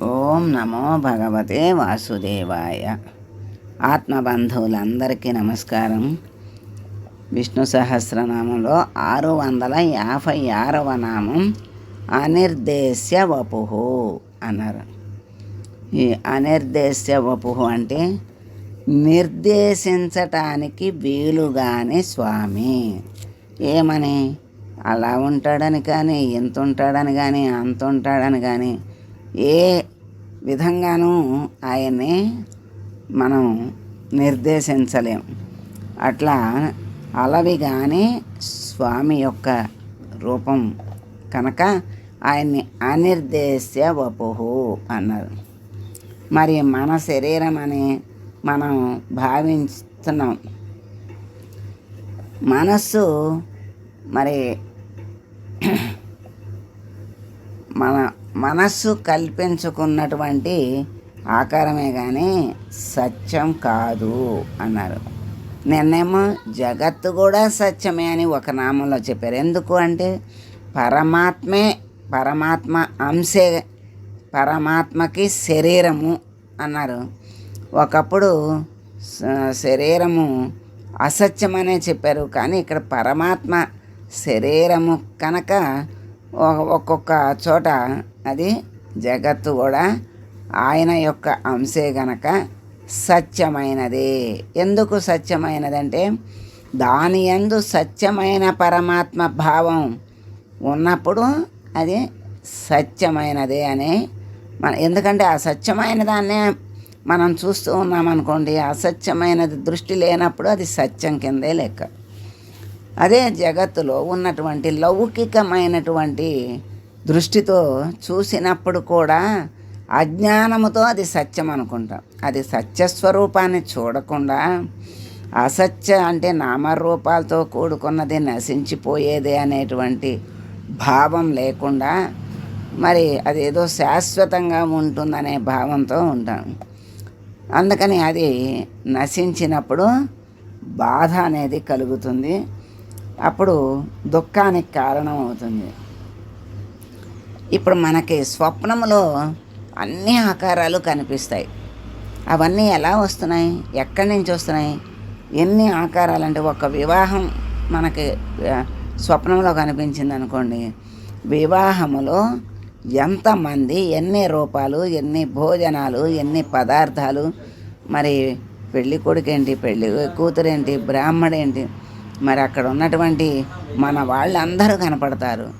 ఓం నమో భగవతే వాసుదేవాయ. ఆత్మబంధువులందరికీ నమస్కారం. విష్ణు సహస్రనామంలో ఆరు వందల యాభై ఆరవ నామం అనిర్దేశ్య వపుహు అన్నారు. ఈ అనిర్దేశ్య వపుహు అంటే నిర్దేశించటానికి వీలుగానే స్వామి. ఏమని? అలా ఉంటాడని కానీ ఇంత ఉంటాడని కానీ అంత ఉంటాడని కానీ ఏ విధంగానూ ఆయన్ని మనం నిర్దేశించలేం. అట్లా అలవి కానీ స్వామి యొక్క రూపం కనుక ఆయన్ని అనిర్దేశ్య వపుహు అన్నారు. మరి మన శరీరం అని మనం భావిస్తున్నాం. మనస్సు మరి మన మనస్సు కల్పించుకున్నటువంటి ఆకారమే కానీ సత్యం కాదు అన్నారు. నిన్నేమో జగత్తు కూడా సత్యమే అని ఒక నామంలో చెప్పారు. ఎందుకు అంటే పరమాత్మే పరమాత్మ అంశే పరమాత్మకి శరీరము అన్నారు. ఒకప్పుడు శరీరము అసత్యమనే చెప్పారు. కానీ ఇక్కడ పరమాత్మ శరీరము కనుక ఒక్కొక్క చోట అది జగత్తు కూడా ఆయన యొక్క అంశే గనక సత్యమైనది. ఎందుకు సత్యమైనదంటే దాని యందు సత్యమైన పరమాత్మ భావం ఉన్నప్పుడు అది సత్యమైనదే అని మన ఎందుకంటే ఆ సత్యమైన దాన్నే మనం చూస్తూ ఉన్నామనుకోండి అసత్యమైనది దృష్టి లేనప్పుడు అది సత్యం కిందే లెక్క. అదే జగత్తులో ఉన్నటువంటి లౌకికమైనటువంటి దృష్టితో చూసినప్పుడు కూడా అజ్ఞానముతో అది సత్యం అనుకుంటాం. అది సత్యస్వరూపాన్ని చూడకుండా అసత్య అంటే నామరూపాలతో కూడుకున్నది నశించిపోయేది అనేటువంటి భావం లేకుండా మరి అదేదో శాశ్వతంగా ఉంటుందనే భావంతో ఉంటాం. అందుకని అది నశించినప్పుడు బాధ అనేది కలుగుతుంది. అప్పుడు దుఃఖానికి కారణం అవుతుంది ఇప్పుడు మనకి స్వప్నంలో అన్ని ఆకారాలు కనిపిస్తాయి. అవన్నీ ఎలా వస్తున్నాయి? ఎక్కడి నుంచి వస్తున్నాయి? ఎన్ని ఆకారాలు అంటే ఒక వివాహం మనకి స్వప్నంలో కనిపించింది అనుకోండి. వివాహములో ఎంతమంది ఎన్ని రూపాలు ఎన్ని భోజనాలు ఎన్ని పదార్థాలు మరి పెళ్ళి కొడుకేంటి పెళ్ళి కూతురేంటి బ్రాహ్మడేంటి మరి అక్కడ ఉన్నటువంటి మన వాళ్ళందరూ కనపడతారు.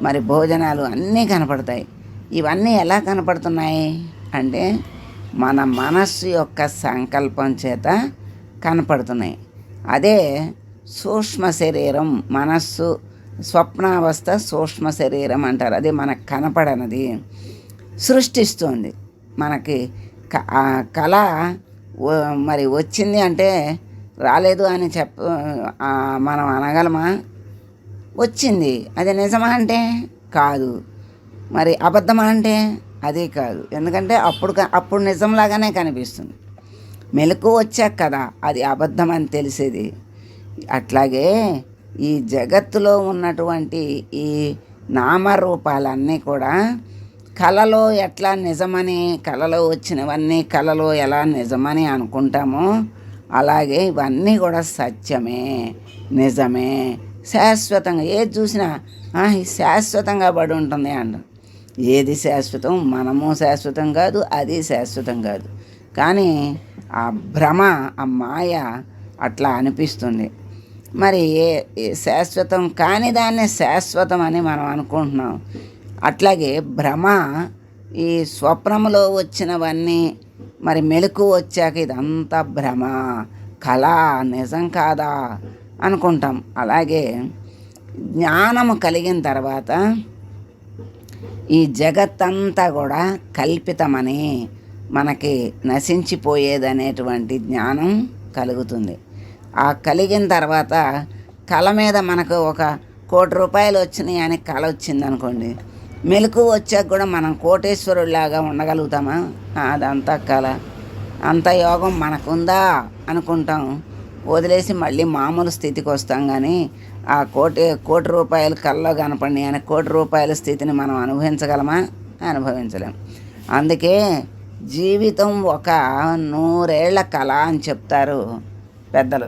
మరి భోజనాలు అన్నీ కనపడతాయి. ఇవన్నీ ఎలా కనపడుతున్నాయి? అంటే మన మనస్సు యొక్క సంకల్పం చేత కనపడుతున్నాయి. అదే సూక్ష్మ శరీరం మనస్సు స్వప్నావస్థ సూక్ష్మ శరీరం అంటారు. అది మనకు కనపడనది సృష్టిస్తుంది. మనకి క- ఆ కళ మరి వచ్చింది అంటే రాలేదు అని చెప్ప మనం అనగలమా? వచ్చింది. అది నిజమా అంటే కాదు. మరి అబద్ధమా అంటే అది కాదు. ఎందుకంటే అప్పుడు అప్పుడు నిజంలాగానే కనిపిస్తుంది. మెలకు వచ్చాక కదా అది అబద్ధం అని తెలిసేది. అట్లాగే ఈ జగత్తులో ఉన్నటువంటి ఈ నామరూపాలన్నీ కూడా కళలో ఎట్లా నిజమని కళలో వచ్చినవన్నీ కళలో ఎలా నిజమని అనుకుంటామో అలాగే ఇవన్నీ కూడా సత్యమే నిజమే. శాశ్వతంగా ఏది చూసినా "ఆ, శాశ్వతంగా పడి ఉంటుంది అంట. ఏది శాశ్వతం? మనము శాశ్వతం కాదు అది శాశ్వతం కాదు. కానీ ఆ భ్రమ ఆ మాయ అట్లా అనిపిస్తుంది. మరి ఏ శాశ్వతం కాని దాన్ని శాశ్వతం అని మనం అనుకుంటున్నాం. అట్లాగే భ్రమ ఈ స్వప్నంలో వచ్చినవన్నీ మరి మెలకు వచ్చాక ఇదంతా భ్రమ. కళ నిజం కాదా అనుకుంటాం. అలాగే జ్ఞానము కలిగిన తర్వాత ఈ జగత్తంతా కూడా కల్పితమని మనకి నశించిపోయేదనేటువంటి జ్ఞానం కలుగుతుంది. ఆ కలిగిన తర్వాత కళ మీద మనకు ఒక కోటి రూపాయలు వచ్చినాయి అని కళ వచ్చింది అనుకోండి మెలకు వచ్చాక కూడా మనం కోటేశ్వరుడిలాగా ఉండగలుగుతామా? అదంతా కళ అంత యోగం మనకుందా? అనుకుంటాం. వదిలేసి మళ్ళీ మామూలు స్థితికి వస్తాం కానీ ఆ కోటి కోటి రూపాయలు కల్లో కనపడి అని కోటి రూపాయల స్థితిని మనం అనుభవించగలమా? అనుభవించలేం. అందుకే జీవితం ఒక నూరేళ్ళ కళ అని చెప్తారు పెద్దలు.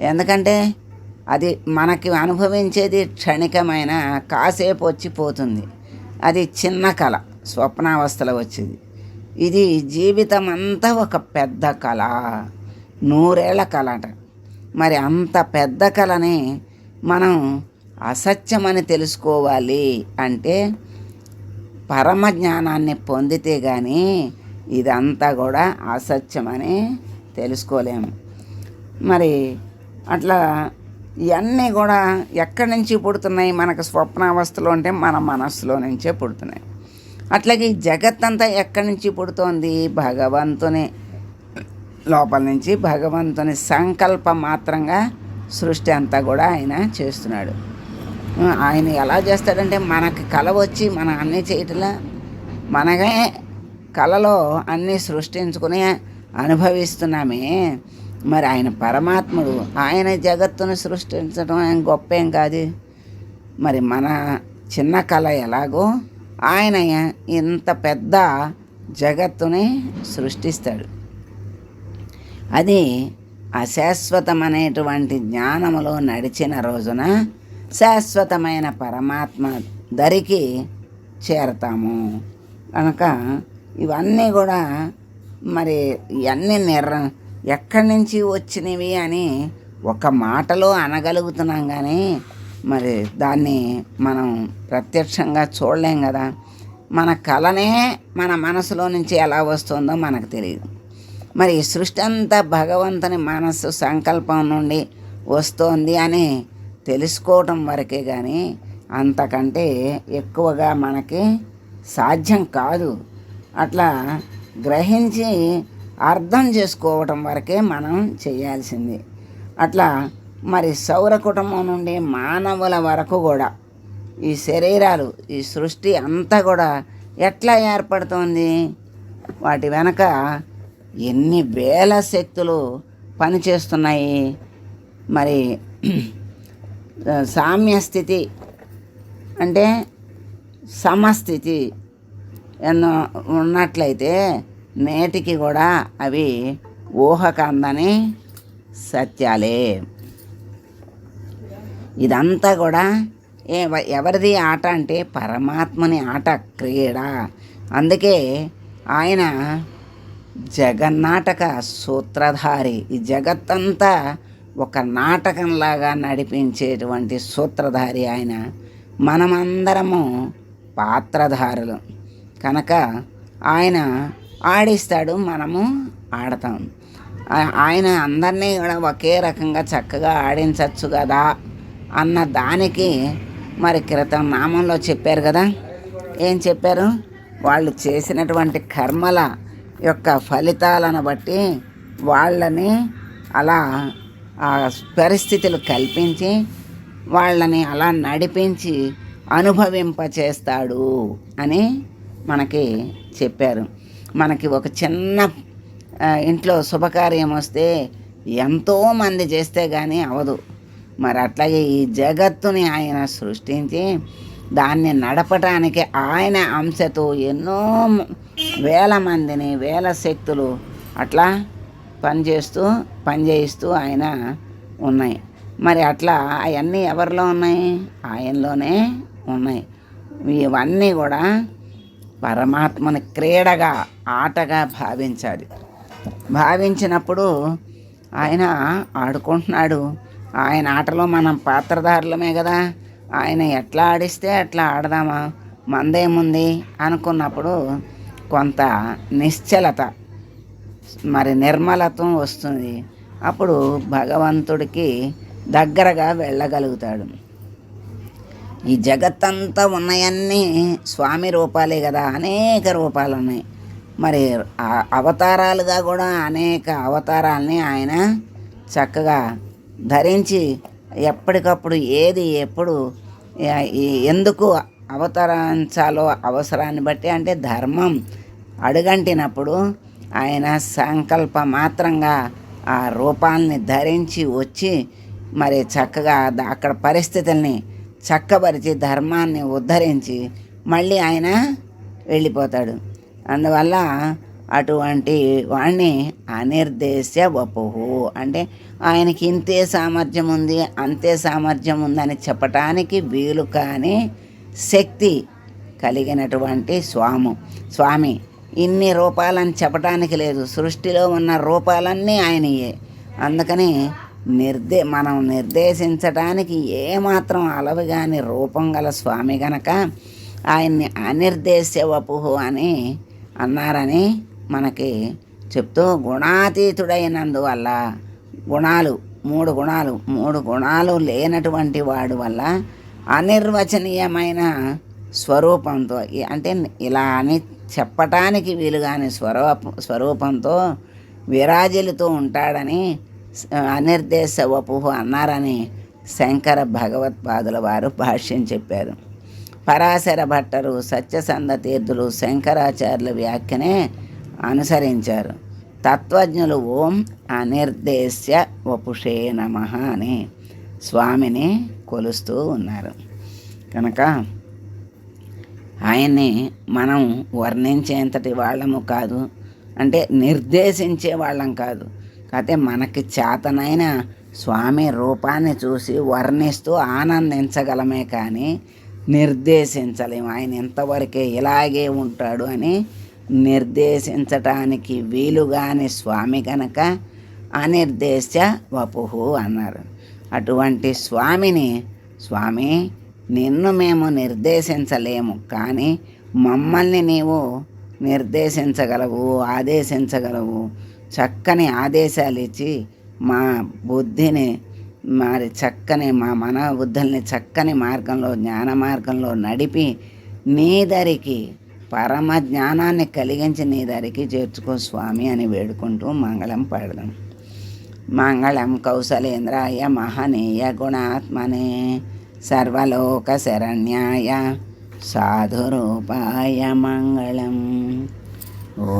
ఎందుకంటే అది మనకి అనుభవించేది క్షణికమైన కాసేపు వచ్చి పోతుంది. అది చిన్న కళ స్వప్నావస్థలో వచ్చేది. ఇది జీవితం అంతా ఒక పెద్ద కళ నూరేళ్ళ కళ అంట. మరి అంత పెద్ద కళని మనం అసత్యమని తెలుసుకోవాలి అంటే పరమ జ్ఞానాన్ని పొందితే కానీ ఇదంతా కూడా అసత్యమని తెలుసుకోలేము. మరి అట్లా ఇవన్నీ కూడా ఎక్కడి నుంచి పుడుతున్నాయి? మనకు స్వప్నావస్థలో అంటే మన మనస్సులో నుంచే పుడుతున్నాయి. అట్లాగే ఈ జగత్తంతా ఎక్కడి నుంచి పుడుతోంది? భగవంతుని లోపల నుంచి భగవంతుని సంకల్పం మాత్రంగా సృష్టి అంతా కూడా ఆయన చేస్తున్నాడు. ఆయన ఎలా చేస్తాడంటే మనకి కళ వచ్చి మనం అన్నీ చేయటంలా మనమే కళలో అన్నీ సృష్టించుకుని అనుభవిస్తున్నామే. మరి ఆయన పరమాత్ముడు. ఆయన జగత్తును సృష్టించడం ఆయన గొప్ప ఏం కాదు. మరి మన చిన్న కళ ఎలాగో ఆయన ఇంత పెద్ద జగత్తుని సృష్టిస్తాడు. అది అశాశ్వతమనేటువంటి జ్ఞానములో నడిచిన రోజున శాశ్వతమైన పరమాత్మ దరికి చేరతాము. కనుక ఇవన్నీ కూడా మరి ఇవన్నీ నిర్ణ ఎక్కడి నుంచి వచ్చినవి అని ఒక మాటలో అనగలుగుతున్నాం కానీ మరి దాన్ని మనం ప్రత్యక్షంగా చూడలేం కదా. మన కళనే మన మనసులో నుంచి ఎలా వస్తుందో మనకు తెలియదు. మరి సృష్టి అంతా భగవంతుని మనస్సు సంకల్పం నుండి వస్తోంది అని తెలుసుకోవటం వరకే కానీ అంతకంటే ఎక్కువగా మనకి సాధ్యం కాదు. అట్లా గ్రహించి అర్థం చేసుకోవటం వరకే మనం చేయాల్సింది. అట్లా మరి సౌర కుటుంబం నుండి మానవుల వరకు కూడా ఈ శరీరాలు ఈ సృష్టి అంతా కూడా ఎట్లా ఏర్పడుతోంది? వాటి వెనక ఎన్ని వేల శక్తులు పనిచేస్తున్నాయి? మరి సామ్యస్థితి అంటే సమస్థితి ఎన్నో ఉన్నట్లయితే నేటికి కూడా అవి ఊహకందని సత్యాలే. ఇదంతా కూడా ఏ ఎవరిది ఆట అంటే పరమాత్మని ఆట క్రీడ. అందుకే ఆయన జగన్నాటక సూత్రధారి. ఈ జగత్తంతా ఒక నాటకంలాగా నడిపించేటువంటి సూత్రధారి ఆయన. మనమందరము పాత్రధారులు. కనుక ఆయన ఆడిస్తాడు మనము ఆడతాం. ఆయన అందరినీ కూడా ఒకే రకంగా చక్కగా ఆడించవచ్చు కదా అన్న దానికి మరి క్రితం నామంలో చెప్పారు కదా. ఏం చెప్పారు? వాళ్ళు చేసినటువంటి కర్మల యొక్క ఫలితాలను బట్టి వాళ్ళని అలా ఆ పరిస్థితులు కల్పించి వాళ్ళని అలా నడిపించి అనుభవింపచేస్తాడు అని మనకి చెప్పారు. మనకి ఒక చిన్న ఇంట్లో శుభకార్యం వస్తే ఎంతోమంది చేస్తే కానీ అవదు. మరి అట్లాగే ఈ జగత్తుని ఆయన సృష్టించి దాన్ని నడపటానికి ఆయన అంశతో ఎన్నో వేల మందిని వేల శక్తులు అట్లా పనిచేస్తూ పనిచేయిస్తూ ఆయన ఉన్నాయి. మరి అట్లా అవన్నీ ఎవరిలో ఉన్నాయి? ఆయనలోనే ఉన్నాయి. ఇవన్నీ కూడా పరమాత్మను క్రీడగా ఆటగా భావించాలి. భావించినప్పుడు ఆయన ఆడుకుంటున్నాడు. ఆయన ఆటలో మనం పాత్రధారులమే కదా. ఆయన ఎట్లా ఆడిస్తే అట్లా ఆడదామా? మందేముంది? అనుకున్నప్పుడు కొంత నిశ్చలత మరి నిర్మలత్వం వస్తుంది. అప్పుడు భగవంతుడికి దగ్గరగా వెళ్ళగలుగుతాడు. ఈ జగత్తంతా ఉన్నాయన్నీ స్వామి రూపాలే కదా అనేక రూపాలు ఉన్నాయి మరి అవతారాలుగా కూడా అనేక అవతారాలని ఆయన చక్కగా ధరించి ఎప్పటికప్పుడు ఏది ఎప్పుడు ఎందుకు అవతరించాలో అవసరాన్ని బట్టి అంటే ధర్మం అడుగంటినప్పుడు ఆయన సంకల్ప మాత్రంగా ఆ రూపాల్ని ధరించి వచ్చి మరి చక్కగా అక్కడ పరిస్థితుల్ని చక్కబరిచి ధర్మాన్ని ఉద్ధరించి మళ్ళీ ఆయన వెళ్ళిపోతాడు. అందువల్ల అటువంటి వాణ్ణి అనిర్దేశ్య వపుహు అంటే ఆయనకి ఇంతే సామర్థ్యం ఉంది అంతే సామర్థ్యం ఉందని చెప్పటానికి వీలు కాని శక్తి కలిగినటువంటి స్వాము. స్వామి ఇన్ని రూపాలని చెప్పటానికి లేదు. సృష్టిలో ఉన్న రూపాలన్నీ ఆయనయే. అందుకని నిర్దే మనం నిర్దేశించటానికి ఏమాత్రం అలవిగాని రూపం గల స్వామి గనక ఆయన్ని అనిర్దేశ్య వపుహు అని అన్నారని మనకి చెప్తూ గుణాతీతుడైనందువల్ల గుణాలు మూడు గుణాలు మూడు గుణాలు లేనటువంటి వాడు వల్ల అనిర్వచనీయమైన స్వరూపంతో అంటే ఇలా అని చెప్పటానికి వీలుగాని స్వరూప స్వరూపంతో విరాజిల్లుతూ ఉంటాడని అనిర్దేశ వపుహు అన్నారని శంకర భగవత్పాదుల వారు భాష్యం చెప్పారు. పరాశర భట్టరు సత్యసంధ తీర్థులు శంకరాచార్యుల వ్యాఖ్యనే అనుసరించారు. తత్వజ్ఞులు ఓం అనిర్దేశ్య వపుషే నమ అని స్వామిని కొలుస్తూ ఉన్నారు. కనుక ఆయన్ని మనం వర్ణించేంతటి వాళ్ళము కాదు అంటే నిర్దేశించే వాళ్ళం కాదు. కాకపోతే మనకి చేతనైన స్వామి రూపాన్ని చూసి వర్ణిస్తూ ఆనందించగలమే కానీ నిర్దేశించలేము. ఆయన ఇంతవరకే ఇలాగే ఉంటాడు అని నిర్దేశించటానికి వీలుగాని స్వామి కనుక అనిర్దేశ వపుహు అన్నారు. అటువంటి స్వామిని స్వామి నిన్ను మేము నిర్దేశించలేము కానీ మమ్మల్ని నీవు నిర్దేశించగలవు ఆదేశించగలవు. చక్కని ఆదేశాలు ఇచ్చి మా బుద్ధిని మరి చక్కని మా మనోబుద్ధుల్ని చక్కని మార్గంలో జ్ఞాన మార్గంలో నడిపి నీ దరికి పరమ జ్ఞానాన్ని కలిగించి నీ దరికి చేర్చుకో స్వామి అని వేడుకుంటూ మంగళం పాడదాం. మంగళం కౌశలేంద్రాయ మహనీయ గుణాత్మనే సర్వలోక శరణ్యాయ సాధురూపాయ మంగళం. ఓ